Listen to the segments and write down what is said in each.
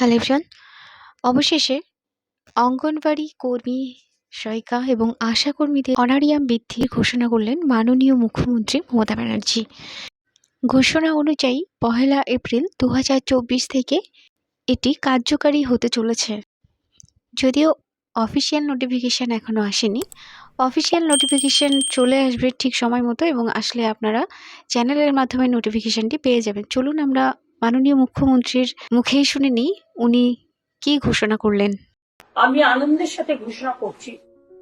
Hello everyone. অবশেষে অঙ্গনওয়াড়ি কর্মী সহায়িকা এবং আশা কর্মীদের অনারিয়াম বৃদ্ধির ঘোষণা করলেন মাননীয় মুখ্যমন্ত্রী মমতা ব্যানার্জি। ঘোষণা অনুযায়ী পহেলা এপ্রিল দু হাজার চব্বিশ থেকে এটি কার্যকারী হতে চলেছে। যদিও অফিসিয়াল নোটিফিকেশান এখনও আসেনি। অফিসিয়াল নোটিফিকেশান চলে আসবে ঠিক সময় মতো এবং আসলে আপনারা চ্যানেলের মাধ্যমে নোটিফিকেশানটি পেয়ে যাবেন। চলুন আমরা মাননীয় মুখ্যমন্ত্রীর মুখেই শুনে নিই উনি কী ঘোষণা করলেন? আমি আনন্দের সাথে ঘোষণা করছি।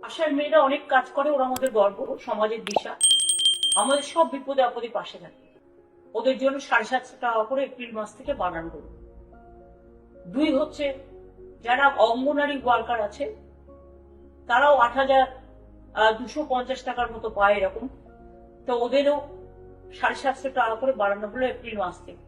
আশার মেয়েরা অনেক কাজ করে, ওরা আমাদের গর্ব, সমাজের দিশা। আমাদের সব বিপদে আপদে পাশে থাকে। ওদের জন্য সাড়ে সাতশো টাকা করে এপ্রিল মাস থেকে বাড়ানো হলো দুই হচ্ছে, যারা অঙ্গনারী ওয়ার্কার আছে, তারাও আট হাজার দুশো পঞ্চাশ টাকার মতো পায় এরকম। তো ওদেরও সাড়ে সাতশো টাকা করে বাড়ানো হলো এপ্রিল মাস থেকে।